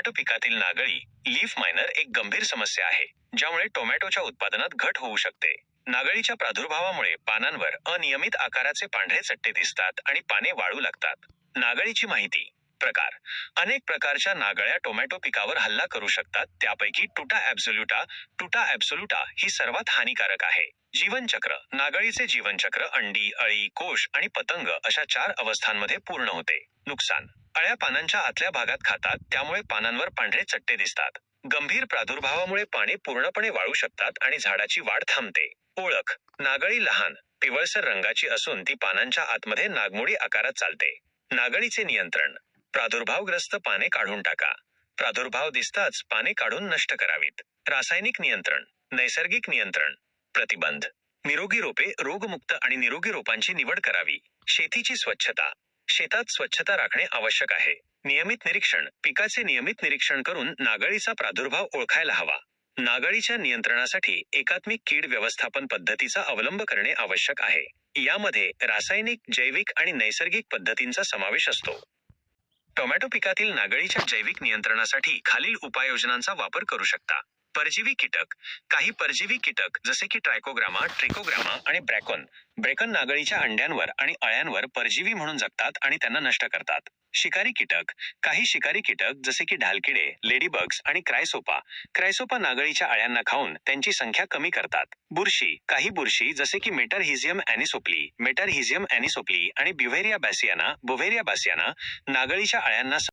Tomato पिकातील नागळी leaf minor एक गंभीर समस्या आहे ज्यामुळे टोमॅटोच्या उत्पादनात घट होऊ शकते. नागळीच्या प्रादुर्भावामुळे पानांवर अनियमित आकाराचे पांढरे चट्टे दिसतात आणि पाने वाळू लागतात. नागळीची माहिती प्रकार. अनेक प्रकारच्या नागळ्या टोमॅटो पिकावर हल्ला करू शकतात त्यापैकी टुटा ॲब्सोल्युटा टुटा ॲब्सोल्युटा ही सर्वात हानिकारक आहे. जीवनचक्र. नागळीचे जीवनचक्र अंडी अळी कोश आणि पतंग अशा चार अवस्थांमध्ये पूर्ण होते. नुकसान. अळ्या पानांच्या आतल्या भागात खातात त्यामुळे पानांवर पांढरे चट्टे दिसतात. गंभीर प्रादुर्भावामुळे पाने पूर्णपणे वाळू शकतात आणि झाडाची वाढ थांबते. ओळख. नागळी लहान. पिवळसर रंगाची असून ती पानांच्या आतमध्ये नागमोडी आकारात चालते. नागळीचे नियंत्रण. प्रादुर्भावग्रस्त पाने काढून टाका. प्रादुर्भाव दिसताच पाने काढून नष्ट करावीत. रासायनिक नियंत्रण. नैसर्गिक नियंत्रण. प्रतिबंध. निरोगी रोपे रोगमुक्त आणि निरोगी रोपांची निवड करावी. शेतीची स्वच्छता. शेतात स्वच्छता राखणे आवश्यक आहे. नियमित निरीक्षण पिकाचे नियमित निरीक्षण करून नागळीचा प्रादुर्भाव ओळखायला हवा. नागळीच्या नियंत्रणासाठी एकात्मिक कीड व्यवस्थापन पद्धतीचा अवलंब करणे आवश्यक आहे. यामध्ये रासायनिक जैविक आणि नैसर्गिक पद्धतींचा समावेश असतो. टोमॅटो पिकातील नागळीच्या जैविक नियंत्रणासाठी खालील उपाययोजनांचा वापर करू शकता. परजीवी कीटक काही परजीवी कीटक जसे की ट्रायकोग्रामा ट्रिकोग्रामा आणि ब्रॅकोन. ब्रेकन नागळीच्या अंड्यांवर आणि अळ्यांवर परजीवी म्हणून जगतात आणि त्यांना नष्ट करतात. शिकारी कीटक काही शिकारी कीटक जसे की ढालकिडे लेडीबग्स आणि क्रायसोपा. क्रायसोपा नागळीच्या अळ्यांना खाऊन त्यांची संख्या कमी करतात. बुरशी काही बुरशी जसे की मेटरहिझियम अॅनिसोप्ली मेटरहिझियम अॅनिसोपली आणि ब्युव्हेरिया बॅसियाना बुव्हेरिया बॅसियाना नागळीच्या अळ्यांना